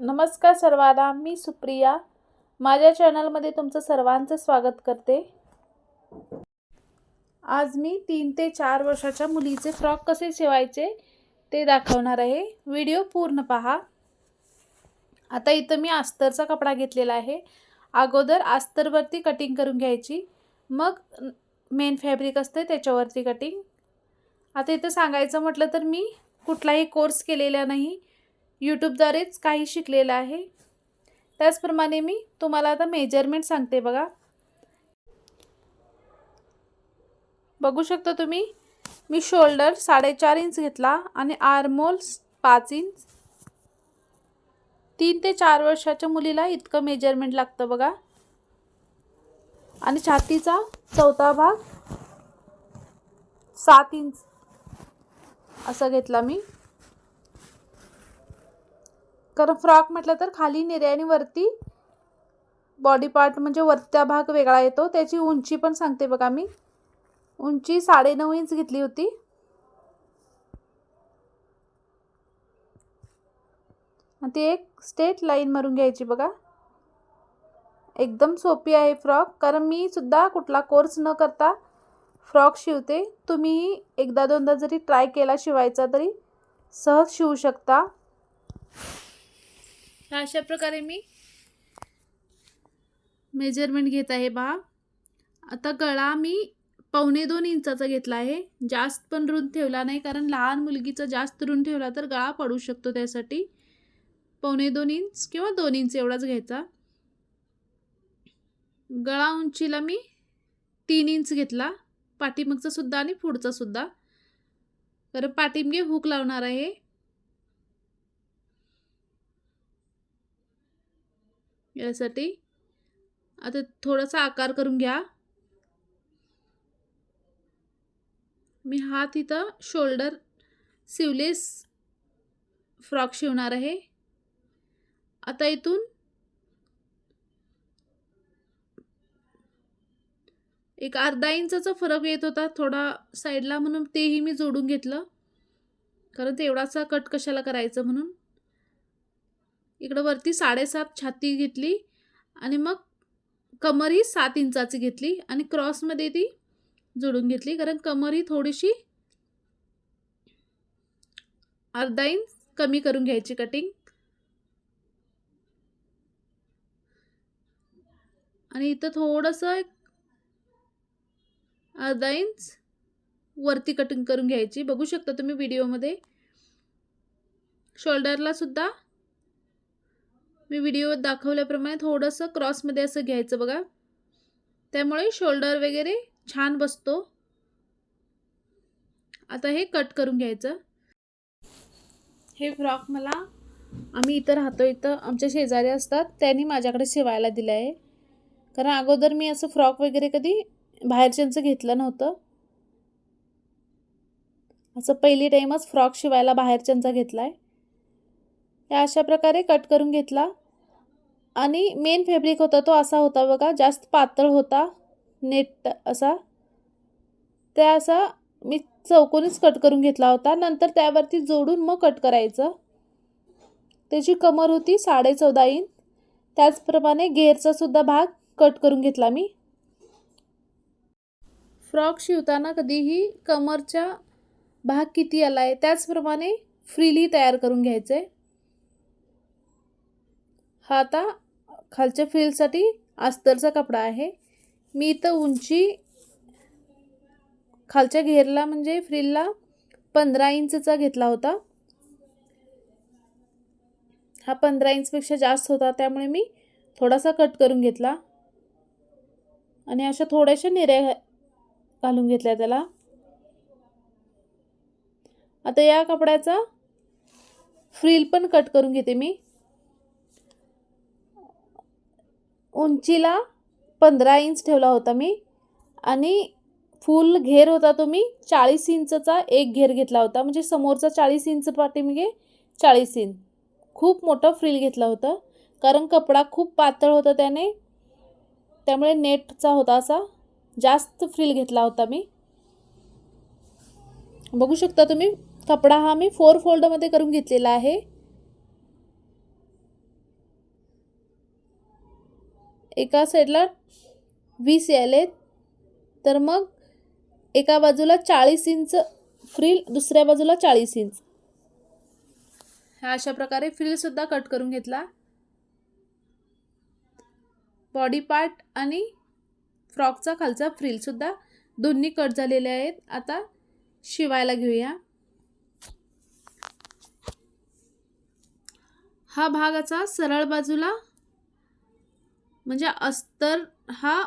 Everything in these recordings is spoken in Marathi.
नमस्कार सर्वांना मी सुप्रिया. माझ्या चॅनलमध्ये तुमचं सर्वांचं स्वागत करते. आज मी तीन ते चार वर्षाच्या मुलीचे फ्रॉक कसे शिवायचे ते दाखवणार आहे. व्हिडिओ पूर्ण पहा. आता इथं मी अस्तरचा कपडा घेतलेला आहे. अगोदर अस्तरवरती कटिंग करून घ्यायची. मग मेन फॅब्रिक असते त्याच्यावरती कटिंग आता इथं सांगायचं म्हटलं तर मी कुठलाही कोर्स केलेला नाही. यूट्यूबद्वारेच काही शिकलेलं आहे. त्याचप्रमाणे मी तुम्हाला आता मेजरमेंट सांगते बघा. बघू शकता तुम्ही मी शोल्डर साडेचार इंच घेतला आणि आर्मोल पाच इंच. तीन ते चार वर्षाच्या मुलीला इतकं मेजरमेंट लागतं बघा. आणि छातीचा चौथा भाग सात इंच असं घेतला मी. कारण फ्रॉक म्हटलं तर खाली निरे आणि वरती बॉडी पार्ट म्हणजे वरचा भाग वेगळा येतो. त्याची उंची पण सांगते बघा मी. उंची साडेनऊ इंच घेतली होती. ती एक स्टेट लाईन मारून घ्यायची बघा. एकदम सोपी आहे फ्रॉक. कारण मी सुद्धा कुठला कोर्स न करता फ्रॉक शिवते. तुम्ही एकदा दोनदा जरी ट्राय केला शिवायचा तरी सहज शिवू शकता. अशा प्रकारे मी मेजरमेंट घेत आहे बा. आता गळा मी पावणे दोन इंचाचा घेतला आहे. जास्त पण रुंद ठेवला नाही कारण लहान मुलगीचा जास्त रुंद ठेवला तर गळा पडू शकतो त्यासाठी. पावणे दोन इंच किंवा दोन इंच एवढाच घ्यायचा. गळा उंचीला मी तीन इंच घेतला. पाठीमागचा सुद्धा आणि पुढचा सुद्धा. कारण पाठीमगे हुक लावणार आहे. यासाठी आता थोडासा आकार करून घ्या. मी हात इथं शोल्डर सिवलेस फ्रॉक शिवणार आहे. आता इथून एक अर्धा इंचाचा फरक येत होता थोडा साईडला म्हणून तेही मी जोडून घेतलं. कारण तेवढासा कट कशाला करायचं म्हणून? इकडं वरती साडेसात छाती घेतली आणि मग कमर ही सात इंचाची घेतली आणि क्रॉसमध्ये ती जोडून घेतली. कारण कमर ही थोडीशी अर्धा इंच कमी करून घ्यायची कटिंग आणि इथं थोडंसं एक अर्धा इंच वरती कटिंग करून घ्यायची. बघू शकता तुम्ही व्हिडिओमध्ये शोल्डरला सुद्धा मी व्हिडिओ दाखवल्याप्रमाणे थोडंसं क्रॉसमध्ये असं घ्यायचं बघा. त्यामुळे शोल्डर वगैरे छान बसतो. आता हे कट करून घ्यायचं. हे फ्रॉक मला आम्ही इथं राहतो इथं आमच्या शेजारी असतात. त्यांनी माझ्याकडे शिवायला दिलं आहे कारण अगोदर मी असं फ्रॉक वगैरे कधी बाहेरच्यांचं घेतलं नव्हतं. असं पहिली टाईमच फ्रॉक शिवायला बाहेरच्यांचा घेतला आहे या अशा प्रकारे कट करून घेतला. आणि मेन फॅब्रिक होता तो असा होता बघा जास्त पातळ होता नेट असा. त्या असा मी चौकोनीच कट करून घेतला होता. नंतर त्यावरती जोडून मग कट करायचं. त्याची कमर होती साडे चौदा इंच. त्याचप्रमाणे गेअरचासुद्धा भाग कट करून घेतला मी. फ्रॉक शिवताना कधीही कमरच्या भाग किती आला आहे त्याचप्रमाणे फ्रीली तयार करून घ्यायचं. आहे हा आता खालच्या फ्रिलसाठी अस्तरचा कपडा आहे. मी इथं उंची खालच्या घेरला म्हणजे फ्रीलला पंधरा इंचचा घेतला होता. हा पंधरा इंचपेक्षा जास्त होता त्यामुळे मी थोडासा कट करून घेतला. आणि अशा थोड्याशा निऱ्या घालून घेतल्या त्याला. आता या कपड्याचा फ्रील पण कट करून घेते मी. उंचीला पंधरा इंच ठेवला होता मी. आणि फुल घेर होता तो मी चाळीस इंचचा एक घेर घेतला होता. म्हणजे समोरचा चाळीस इंच पाठीमागे चाळीस इंच. खूप मोठं फ्रील घेतला होता. कारण कपडा खूप पातळ होता त्याने. त्यामुळे नेटचा होता असा. जास्त फ्रील घेतला होता मी. बघू शकता तुम्ही कपडा हा मी फोर फोल्डमध्ये करून घेतलेला आहे. एका साईडला वीस यायलेत तर मग एका बाजूला चाळीस इंच फ्रिल दुसऱ्या बाजूला चाळीस इंच. ह्या अशा प्रकारे फ्रिलसुद्धा कट करून घेतला. बॉडी पार्ट आणि फ्रॉकचा खालचा फ्रिलसुद्धा दोन्ही कट झालेले आहेत. आता शिवायला घेऊया. हा भागाचा सरळ बाजूला म्हणजे अस्तर हा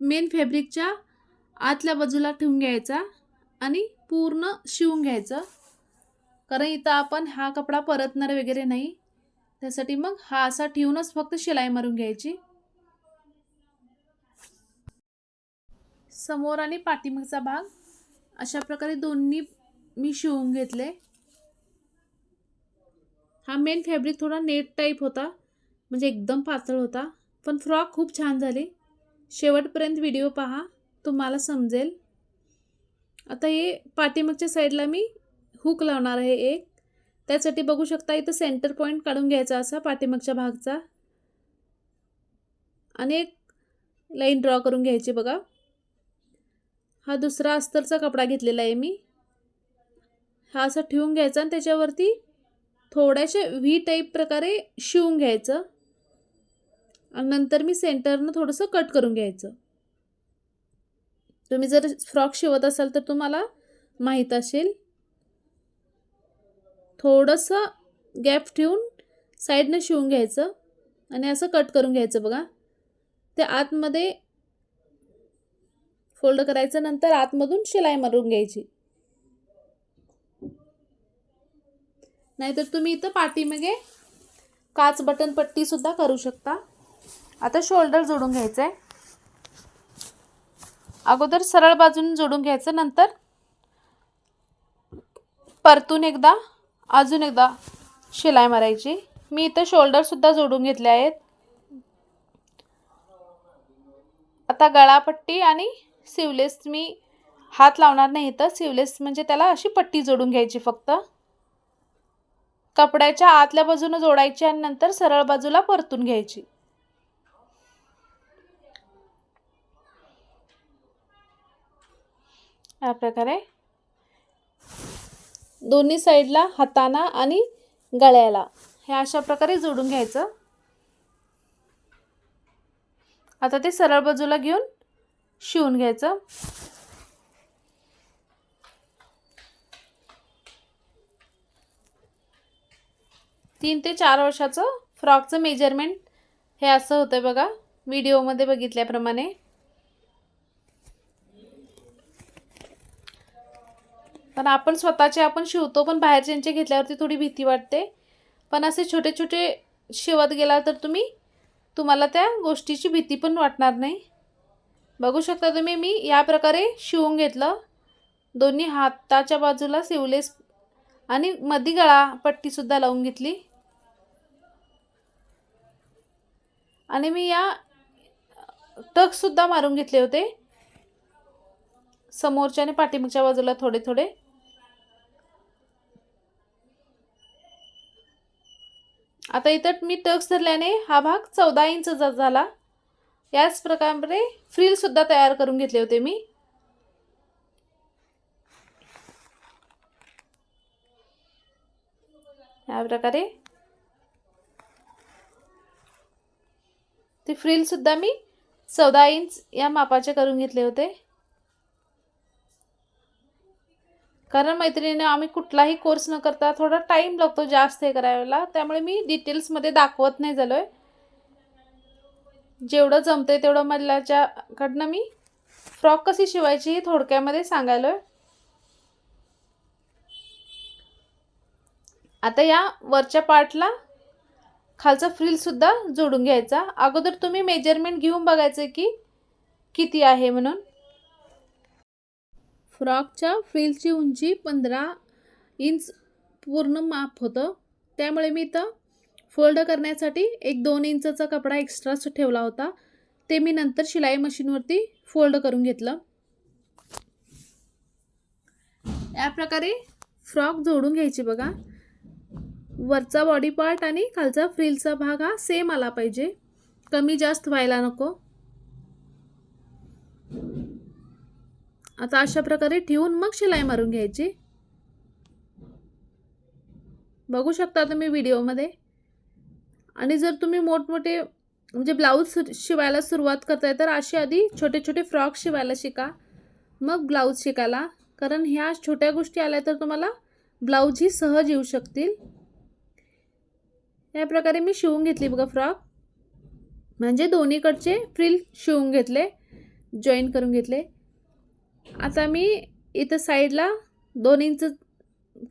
मेन फॅब्रिकच्या आतल्या बाजूला ठेवून घ्यायचा आणि पूर्ण शिवून घ्यायचं. कारण इथं आपण हा कपडा परतणार वगैरे नाही. त्यासाठी मग हा असा ठेवूनच फक्त शिलाई मारून घ्यायची. समोर आणि पाठीमागचा भाग अशा प्रकारे दोन्ही मी शिवून घेतले. हा मेन फॅब्रिक थोडा नेट टाईप होता. म्हणजे एकदम पातळ होता. पण फ्रॉक खूप छान झाली. शेवटपर्यंत व्हिडिओ पहा तुम्हाला समजेल. आता हे पाठीमागच्या साईडला मी हुक लावणार आहे एक. त्यासाठी बघू शकता इथं सेंटर पॉईंट काढून घ्यायचा असा पाठीमागच्या भागचा. आणि एक लाईन ड्रॉ करून घ्यायची बघा. हा दुसरा अस्तरचा कपडा घेतलेला आहे मी. हा असा ठेवून घ्यायचा आणि त्याच्यावरती थोड्याशा व्ही टाईप प्रकारे शिवून घ्यायचं. आणि नंतर मी सेंटरनं थोडंसं कट करून घ्यायचं. तुम्ही जर फ्रॉक शिवत असाल तर तुम्हाला माहीत असेल. थोडंसं गॅप ठेवून साईडनं शिवून घ्यायचं आणि असं कट करून घ्यायचं बघा. ते आतमध्ये फोल्ड करायचं नंतर आतमधून शिलाई मारून घ्यायची. नाहीतर तुम्ही इथं पाठीमागे काच बटन पट्टीसुद्धा करू शकता. आता शोल्डर जोडून घ्यायचं आहे अगोदर सरळ बाजून जोडून घ्यायचं नंतर परतून एकदा अजून एकदा शिलाई मारायची. मी इथं शोल्डरसुद्धा जोडून घेतले आहेत. आता गळापट्टी आणि सिवलेस मी हात लावणार नाही तर सिवलेस म्हणजे त्याला अशी पट्टी जोडून घ्यायची फक्त. कपड्याच्या आतल्या बाजूनं जोडायची आणि नंतर सरळ बाजूला परतून घ्यायची. या प्रकारे दोन्ही साईडला हाताना आणि गळ्याला हे अशा प्रकारे जोडून घ्यायचं. आता ते सरळ बाजूला घेऊन शिवून घ्यायचं. तीन ते चार वर्षाचं फ्रॉकचं मेजरमेंट हे असं होतं बघा. व्हिडिओमध्ये बघितल्याप्रमाणे. पण आपण स्वतःचे आपण शिवतो पण बाहेरच्यांचे घेतल्यावरती थोडी भीती वाटते. पण असे छोटे छोटे शिवत गेला तर तुम्ही तुम्हाला त्या गोष्टीची भीती पण वाटणार नाही. बघू शकता तुम्ही मी या प्रकारे शिवून घेतलं. दोन्ही हाताच्या बाजूला सिवलेस आणि मधी गळा पट्टीसुद्धा लावून घेतली. आणि मी या टकसुद्धा मारून घेतले होते. समोरच्या आणि पाठीमागच्या बाजूला थोडे थोडे आता इथं मी टक्स धरल्याने हा भाग चौदा इंच झाला. याच प्रकारे फ्रीलसुद्धा तयार करून घेतले होते मी. या प्रकारे ते फ्रीलसुद्धा मी चौदा इंच या मापाचे करून घेतले होते. कारण मैत्रिणीने आम्ही कुठलाही कोर्स न करता थोडा टाईम लागतो जास्त हे करायला. त्यामुळे मी डिटेल्समध्ये दाखवत नाही झालो आहे जेवढं जमतंय तेवढं मधल्याच्याकडनं मी फ्रॉक कशी शिवायची हे थोडक्यामध्ये सांगायलो आहे आता या वरच्या पार्टला खालचा फ्रिलसुद्धा जोडून घ्यायचा. अगोदर तुम्ही मेजरमेंट घेऊन बघायचं की किती आहे म्हणून. फ्रॉकच्या फ्रिलची उंची पंधरा इंच पूर्ण माप होतं. त्यामुळे मी इथं फोल्ड करण्यासाठी एक दोन इंचचा कपडा एक्स्ट्रा ठेवला होता. ते मी नंतर शिलाई मशीनवरती फोल्ड करून घेतलं. या प्रकारे फ्रॉक जोडून घ्यायची बघा. वरचा बॉडी पार्ट आणि खालचा फ्रिलचा भाग हा सेम आला पाहिजे. कमी जास्त व्हायला नको. आता अशा प्रकारे ठेवून मग शिलाई मारून घ्यायची. बघू शकता तुम्ही व्हिडिओमध्ये. आणि जर तुम्ही मोठमोठे म्हणजे ब्लाऊज शिवायला सुरुवात करताय तर असे आधी छोटे छोटे फ्रॉक शिवायला शिका. मग ब्लाऊज शिकायला. कारण ह्या छोट्या गोष्टी आल्या तर तुम्हाला ब्लाऊजही सहज येऊ शकतील. या प्रकारे मी शिवून घेतली बघा फ्रॉक. म्हणजे दोन्हीकडचे फ्रिल शिवून घेतले. जॉईन करून घेतले. आता मी इथं साईडला दोन इंच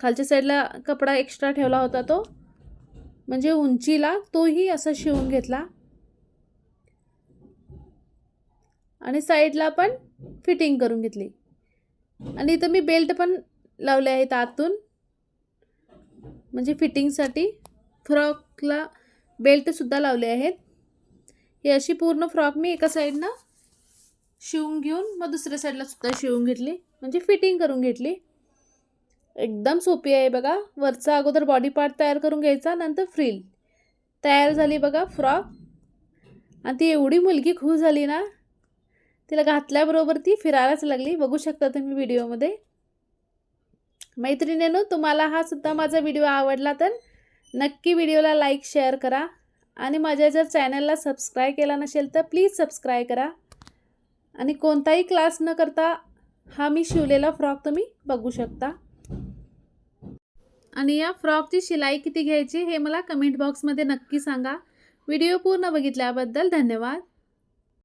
खालच्या साईडला कपडा एक्स्ट्रा ठेवला होता तो. म्हणजे उंचीला तोही असा शिवून घेतला. आणि साईडला पण फिटिंग करून घेतली. आणि इथं मी बेल्ट पण लावले आहेत आतून. म्हणजे फिटिंगसाठी फ्रॉकला बेल्टसुद्धा लावले आहेत. ही अशी पूर्ण फ्रॉक मी एका साईडनं शिवून घेऊन मग दुसऱ्या साईडला सुद्धा शिवून घेतली. म्हणजे फिटिंग करून घेतली. एकदम सोपी आहे बघा. वरचा अगोदर बॉडी पार्ट तयार करून घ्यायचा नंतर फ्रील तयार झाली बघा फ्रॉक आणि ती एवढी मुलगी खुश झाली ना तिला घातल्याबरोबर ती फिरायलाच लागली. बघू शकता तुम्ही व्हिडिओमध्ये मैत्रिणीनो तुम्हाला हा सुद्धा माझा व्हिडिओ आवडला तर नक्की व्हिडिओला लाईक शेअर करा. आणि माझ्या जर चॅनलला सबस्क्राईब केला नसेल तर प्लीज सबस्क्राईब करा. आणि कोणताही क्लास न करता हा मी शिवलेला फ्रॉक तुम्ही बघू शकता. आणि या फ्रॉकची शिलाई किती घ्यायची हे मला कमेंट बॉक्समध्ये नक्की सांगा. व्हिडिओ पूर्ण बघितल्याबद्दल धन्यवाद.